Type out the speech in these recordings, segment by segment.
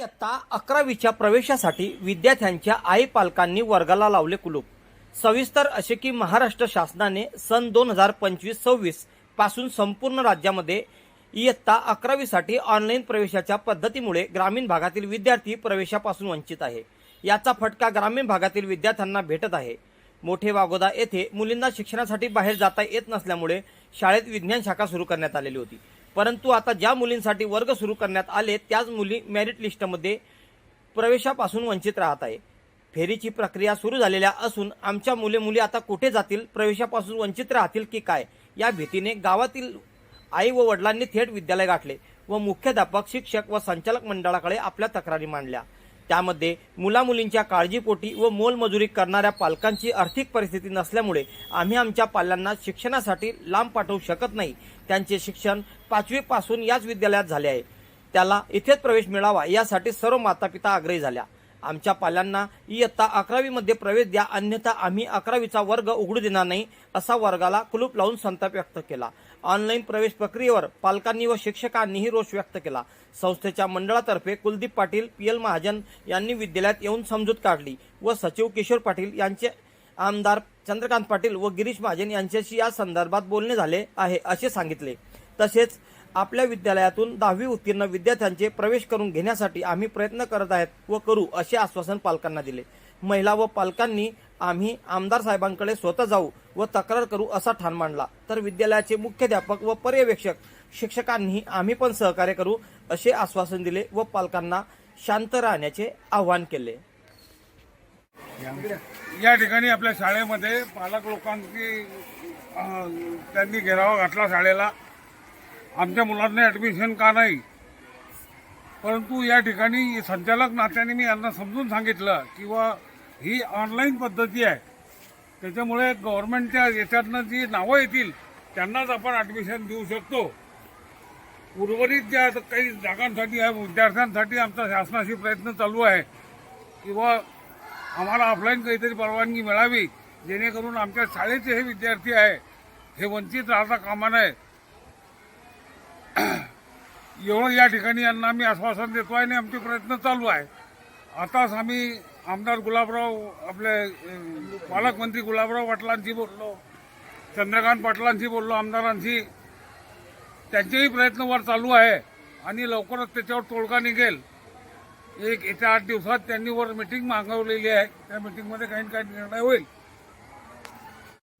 इयत्ता अकरावीच्या प्रवेशासाठी विद्यार्थ्यांच्या आई पालकांनी वर्गाला लावले कुलूप. सविस्तर असे की महाराष्ट्र शासनाने सन दोन हजार पंचवीस सव्वीसपासून संपूर्ण राज्यामध्ये इयत्ता अकरावीसाठी ऑनलाईन प्रवेशाच्या पद्धतीमुळे ग्रामीण भागातील विद्यार्थी प्रवेशापासून वंचित आहे. याचा फटका ग्रामीण भागातील विद्यार्थ्यांना भेटत आहे. मोठे वागोदा येथे मुलींना शिक्षणासाठी बाहेर जाता येत नसल्यामुळे शाळेत विज्ञान शाखा सुरू करण्यात आलेली होती. परंतु आता ज्या मुलींसाठी वर्ग सुरू करण्यात आले त्याच मुली मेरिट लिस्टमध्ये प्रवेशापासून वंचित राहत आहे. फेरीची प्रक्रिया सुरू झालेल्या असून आमच्या मुले मुली आता कुठे जातील प्रवेशापासून वंचित राहतील की काय या भीतीने गावातील आई व वडिलांनी थेट विद्यालय गाठले व मुख्याध्यापक शिक्षक व संचालक मंडळाकडे आपल्या तक्रारी मांडल्या. त्यामध्ये मुलामुलींच्या काळजीपोटी व मोलमजुरी करणाऱ्या पालकांची आर्थिक परिस्थिती नसल्यामुळे आम्ही आमच्या पाल्यांना शिक्षणासाठी लांब पाठवू शकत नाही. त्यांचे शिक्षण पाचवीपासून याच विद्यालयात झाले आहे. त्याला इथेच प्रवेश मिळावा यासाठी सर्व मातापिता आग्रही झाल्या. आमच्या पाल्यांना इयत्ता अकरावीमध्ये प्रवेश द्या अन्यथा आम्ही अकरावीचा वर्ग उघडू देणार नाही असा वर्गाला कुलूप लावून संताप व्यक्त केला. ऑनलाईन प्रवेश प्रक्रियेवर पालकांनी व शिक्षकांनीही रोष व्यक्त केला. संस्थेच्या मंडळातर्फे कुलदीप पाटील पी एल महाजन यांनी विद्यालयात येऊन समजूत काढली व सचिव किशोर पाटील यांचे आमदार चंद्रकांत पाटील व गिरीश महाजन यांच्याशी या संदर्भात बोलणे झाले आहे असे सांगितले. तसेच आपल्या विद्यालयातून दहावी उत्तीर्ण विद्यार्थ्यांचे प्रवेश करून घेण्यासाठी आम्ही प्रयत्न करत आहेत व करू असे आश्वासन पालकांना दिले. महिला व पालकांनी आम्ही आमदार साहेबांकडे स्वतः जाऊ व तक्रार करू असा ठाण मांडला. तर विद्यालयाचे मुख्याध्यापक व पर्यवेक्षक शिक्षकांनी आम्ही पण सहकार्य करू असे आश्वासन दिले व पालकांना शांत राहण्याचे आवाहन केले. या ठिकाणी आपल्या शाळेमध्ये पालक लोकांची त्यांनी घेरावा घातला शाळेला. आमच्या मुलांना ॲडमिशन का नाही? परंतु या ठिकाणी संचालक नात्याने मी यांना समजून सांगितलं किंवा ही ऑनलाईन पद्धती आहे. त्याच्यामुळे गव्हर्नमेंटच्या याच्यातनं जी नावं येतील त्यांनाच आपण ॲडमिशन देऊ शकतो. उर्वरित ज्या काही जागांसाठी आहे विद्यार्थ्यांसाठी आमचा शासनाशी प्रयत्न चालू आहे. किंवा आम्हाला ऑफलाईन काहीतरी परवानगी मिळावी जेणेकरून आमच्या शाळेचे हे विद्यार्थी आहे हे वंचित राहता कामा नये. एवढं या ठिकाणी यांना आम्ही आश्वासन देतो आहे आणि आमचे प्रयत्न चालू आहे. आताच आम्ही आमदार गुलाबराव आपले पालकमंत्री गुलाबराव पाटलांशी बोललो चंद्रकांत पाटलांशी बोललो आमदारांशी. त्यांचेही प्रयत्न वर चालू आहे आणि लवकरच त्याच्यावर तोडगा निघेल. एक येत्या आठ दिवसात त्यांनी वर मिटिंग मागवलेली आहे. त्या मिटिंगमध्ये काही ना काही निर्णय होईल.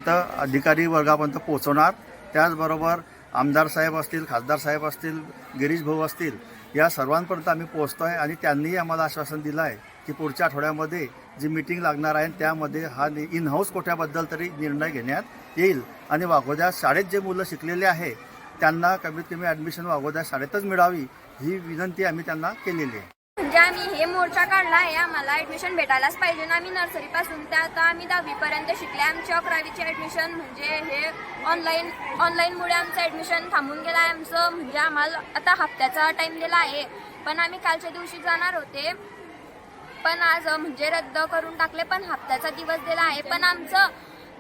तर अधिकारी वर्गापर्यंत पोहोचवणार. त्याचबरोबर आमदार साहेब असतील खासदार साहेब असतील गिरीश भाऊ असतील या सर्वांपर्यंत आम्ही पोहोचतो आहे आणि त्यांनीही आम्हाला आश्वासन दिलं आहे की पुढच्या आठवड्यामध्ये जी मीटिंग लागणार आहे त्यामध्ये हा इन हाऊस कोठ्याबद्दल तरी निर्णय घेण्यात येईल. आणि वाघोद्या शाळेत जे मुलं शिकलेले आहे त्यांना कमीत कमी ॲडमिशन वाघोद्या शाळेतच मिळावी ही विनंती आम्ही त्यांना केलेली आहे. म्हणजे आम्ही हे मोर्चा काढला आहे आम्हाला ॲडमिशन भेटायलाच पाहिजे. ना आम्ही नर्सरीपासून त्या ते आता आम्ही दहावीपर्यंत शिकले. आमची अकरावीची ॲडमिशन म्हणजे हे ऑनलाईन ऑनलाईनमुळे आमचं ॲडमिशन थांबून गेलं आहे. आमचं म्हणजे आम्हाला आता हप्त्याचा टाईम दिला आहे. पण आम्ही कालच्या दिवशी जाणार होते. पण आज म्हणजे रद्द करून टाकले पण हप्त्याचा दिवस दिला आहे. पण आमचं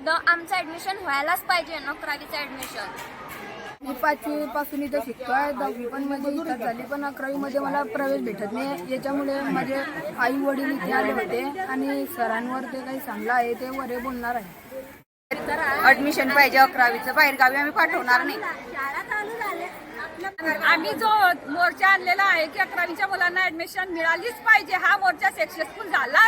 द आमचं ॲडमिशन व्हायलाच पाहिजे अकरावीचं ॲडमिशन मी पाचवी पासून इथं शिकतोय. दहावी पण माझी इथं झाली. पण अकरावी मध्ये मला प्रवेश भेटत नाही. याच्यामुळे माझे आई वडील इथे आले होते आणि सरांवर ते काही सांगलं आहे ते वरे बोलणार आहे ऍडमिशन पाहिजे अकरावीचं. बाहेरगावी आम्ही पाठवणार नाही. आम्ही जो मोर्चा आणलेला आहे की अकरावीच्या मुलांना ऍडमिशन मिळालीच पाहिजे. हा मोर्चा सक्सेसफुल झालाच